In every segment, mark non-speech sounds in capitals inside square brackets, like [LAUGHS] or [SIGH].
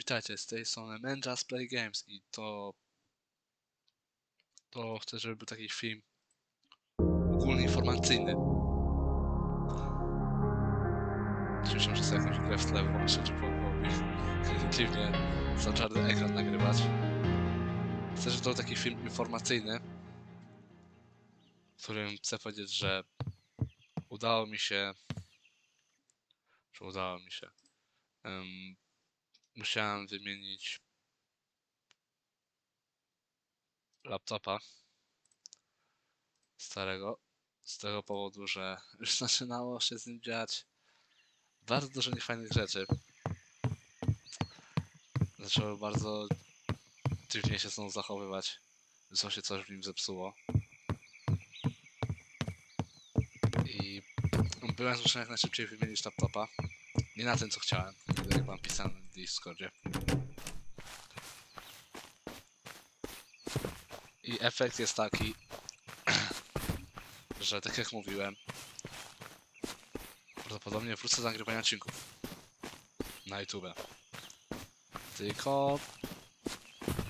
Witajcie, z tej strony Menjas Play Games i to... To chcę, żeby był taki film ogólnie informacyjny. Oczywiście muszę sobie jakąś grę w tle włączyć, bo było mi [LAUGHS] dziwnie za czarny ekran nagrywać. Chcę, żeby to był taki film informacyjny, w którym chcę powiedzieć, że udało mi się... Że udało mi się... em, musiałem wymienić laptopa starego z tego powodu, że [LAUGHS] już zaczynało się z nim dziać bardzo dużo niefajnych rzeczy. Zaczęły bardzo dziwnie się są zachowywać. Co się coś w nim zepsuło. I byłem zmuszony jak najszybciej wymienić laptopa. Nie na tym, co chciałem, jak wam pisałem na Discordzie. I efekt jest taki, [CLEARS THROAT] że tak jak mówiłem, prawdopodobnie wrócę do nagrywania odcinków na YouTube. Tylko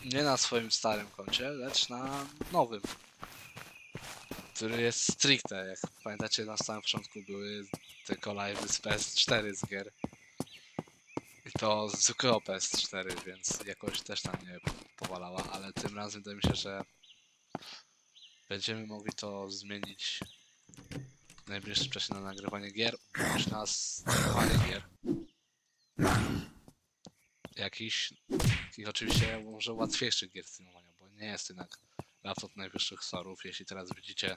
nie na swoim starym koncie, lecz na nowym, który jest stricte. Jak pamiętacie, na samym początku były tylko live z PS4 z gier. I to z zwykłego PS4, więc jakoś też tam nie powalała, ale tym razem wydaje mi się, że będziemy mogli to zmienić w najbliższym czasie na nagrywanie gier, bądź na streamowanie gier. Jakiś, takich oczywiście może łatwiejszych gier streamowania, bo nie jest jednak laptop najwyższych sorów, jeśli teraz widzicie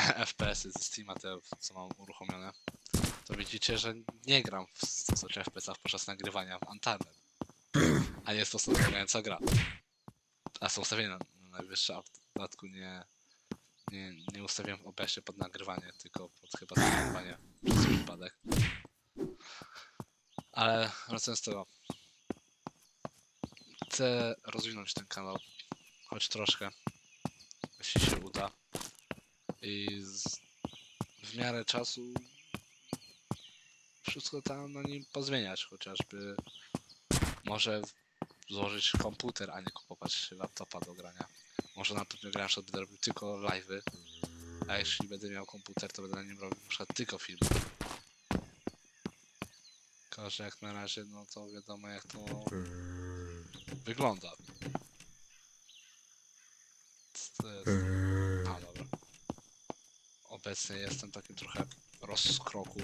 [LAUGHS] FPS-y ze Steama, te co mam uruchomione, to widzicie, że nie gram w 100 FPS-ach podczas nagrywania w Antarnet. [CLEARS THROAT] A jest to stosowująca gra. A są ustawienia na, na najwyższe, a w dodatku nie, nie, nie ustawiam w OBS-ie pod nagrywanie, tylko pod chyba nagrywanie przez przypadek. Ale wracając do tego. Chcę rozwinąć ten kanał, choć troszkę, jeśli się uda. I z, w miarę czasu wszystko tam na nim pozmieniać, chociażby może złożyć komputer, a nie kupować laptopa do grania. Może na pewno gracz będę robił tylko live'y, a jeśli będę miał komputer, to będę na nim robił na tylko filmy. Tylko, jak na razie, no to wiadomo jak to wygląda. To jest? Obecnie jestem takim trochę rozkroku.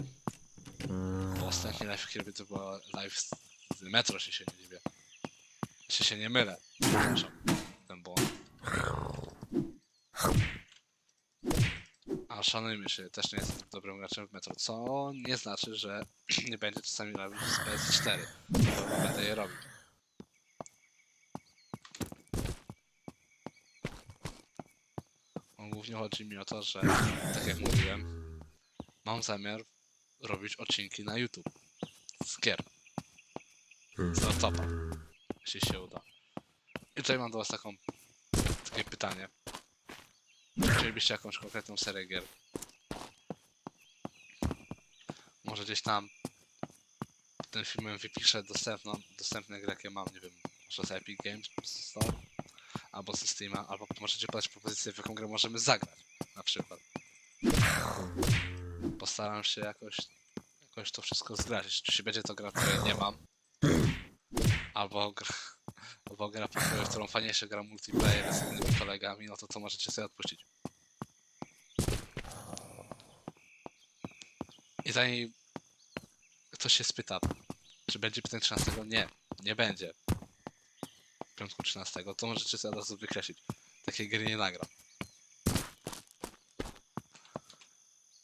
Bo ostatni live, kiedy to była live z z metro, się się nie dziwię. Jeśli się nie mylę. Przepraszam. Ten błąd. A szanujmy się, też nie jestem dobrym graczem w metro, co nie znaczy, że [CLEARS THROAT] nie będzie czasami robić z PS4. Bo będę je robił. Głównie chodzi mi o to, że tak jak mówiłem, mam zamiar robić odcinki na YouTube z gier. Z laptopa, jeśli się uda. I tutaj mam do was taką, takie pytanie. Chcielibyście jakąś konkretną serię gier? Może gdzieś tam tym filmem wypiszę dostępną, dostępne gry, jakie mam, nie wiem, może z Epic Games Store, albo ze Steama, albo możecie podać propozycję, w jaką grę możemy zagrać, na przykład. Postaram się jakoś, jakoś to wszystko zgrać. Czy będzie to gra, której nie mam, albo gra, albo gra, w którą fajniejsze gra multiplayer z innymi kolegami, no to to możecie sobie odpuścić. I zanim ktoś się spyta, czy będzie pytań 13? Nie, nie będzie. Piątku 13, to możecie sobie od razu wykreślić. Takiej gry nie nagram.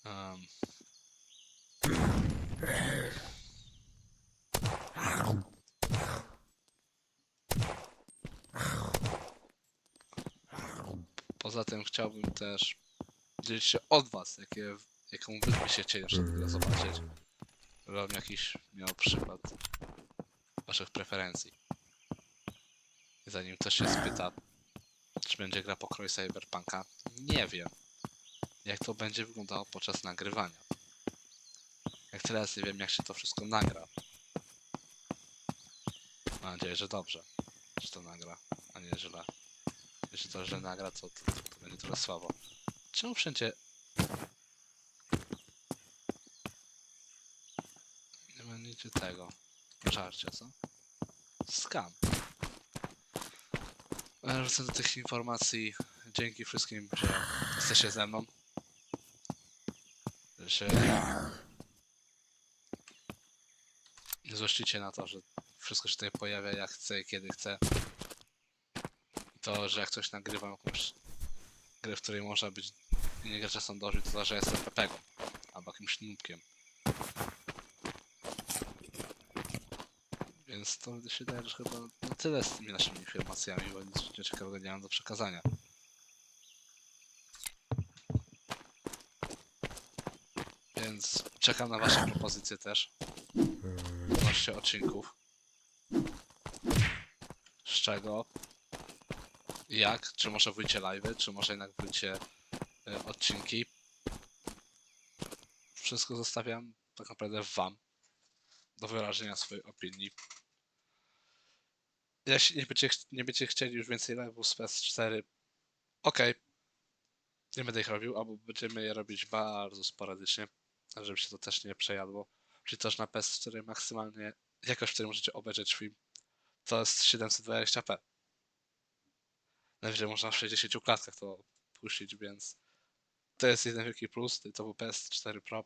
Um. Poza tym chciałbym też dzielić się od was, jakie, jaką wy chcieli jeszcze tego zobaczyć. Żebym jakiś miał przykład waszych preferencji. Zanim ktoś się spyta, czy będzie gra pokroju Cyberpunka, nie wiem, jak to będzie wyglądało podczas nagrywania. Jak teraz nie wiem, jak się to wszystko nagra. Mam nadzieję, że dobrze. Że to nagra, a nie źle. Jeśli to źle nagra, to, to, to, będzie trochę słabo. Czemu wszędzie... Nie ma nigdzie tego. Żarcia, co? Skam. Wrócę do tych informacji. Dzięki wszystkim, że jesteście ze mną. Że nie złościcie na to, że wszystko się tutaj pojawia jak chcę kiedy chcę. To, że jak coś nagrywam jakąś grę, w której można być nie czasem dożyć, to znaczy, że jestem pepegą albo jakimś nubkiem. Więc to się wydaje, że chyba no tyle z tymi naszymi informacjami, bo nic ciekawego nie mam do przekazania. Więc czekam na wasze propozycje też. Odnośnie odcinków. Z czego? Jak? Czy może wyjdzie live, czy może jednak wyjdzie y, odcinki? Wszystko zostawiam tak naprawdę wam do wyrażenia swojej opinii. Jeśli nie będziecie, nie chcieli już więcej live'ów z PS4, okej. Nie będę ich robił, albo będziemy je robić bardzo sporadycznie, żeby się to też nie przejadło. Czyli też na PS4 maksymalnie jakość, w której możecie obejrzeć film, to jest 720p. Najwyżej można w 60 klatkach to puścić, więc to jest jeden wielki plus. To był PS4 Pro,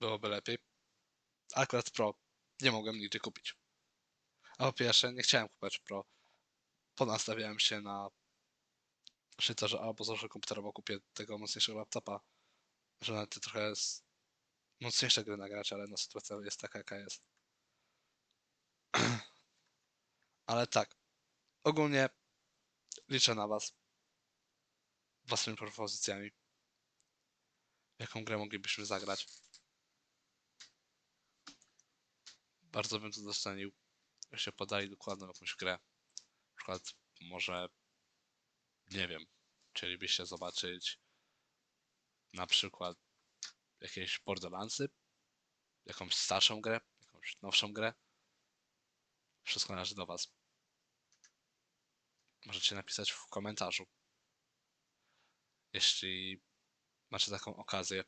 byłoby lepiej. Akurat Pro nie mogłem nigdzie kupić. A po pierwsze, nie chciałem kupować Pro. Ponastawiałem się na to, że albo założę komputer, albo kupię tego mocniejszego laptopa, że nawet te trochę z mocniejsze gry nagrać, ale no sytuacja jest taka, jaka jest. [CLEARS THROAT] ale tak, ogólnie liczę na was waszymi propozycjami. Jaką grę moglibyśmy zagrać? Bardzo bym to docenił, jakbyście podali dokładną jakąś grę. Na przykład może, nie wiem, chcielibyście zobaczyć na przykład jakieś Borderlandsy, jakąś starszą grę, jakąś nowszą grę. Wszystko należy do was. Możecie napisać w komentarzu. Jeśli macie taką okazję.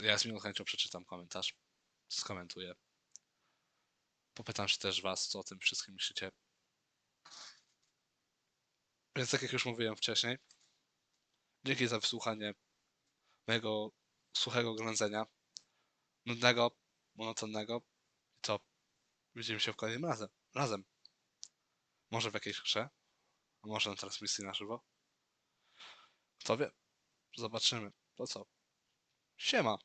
Ja z miłą chęcią przeczytam komentarz, skomentuję. Popytam się też was, co o tym wszystkim myślicie. Więc tak jak już mówiłem wcześniej, dzięki za wysłuchanie mojego suchego ględzenia, nudnego, monotonnego. I to widzimy się w kolejnym razem. razem. Może w jakiejś grze, a może na transmisji na żywo. Kto wie? Zobaczymy. To co? Siema.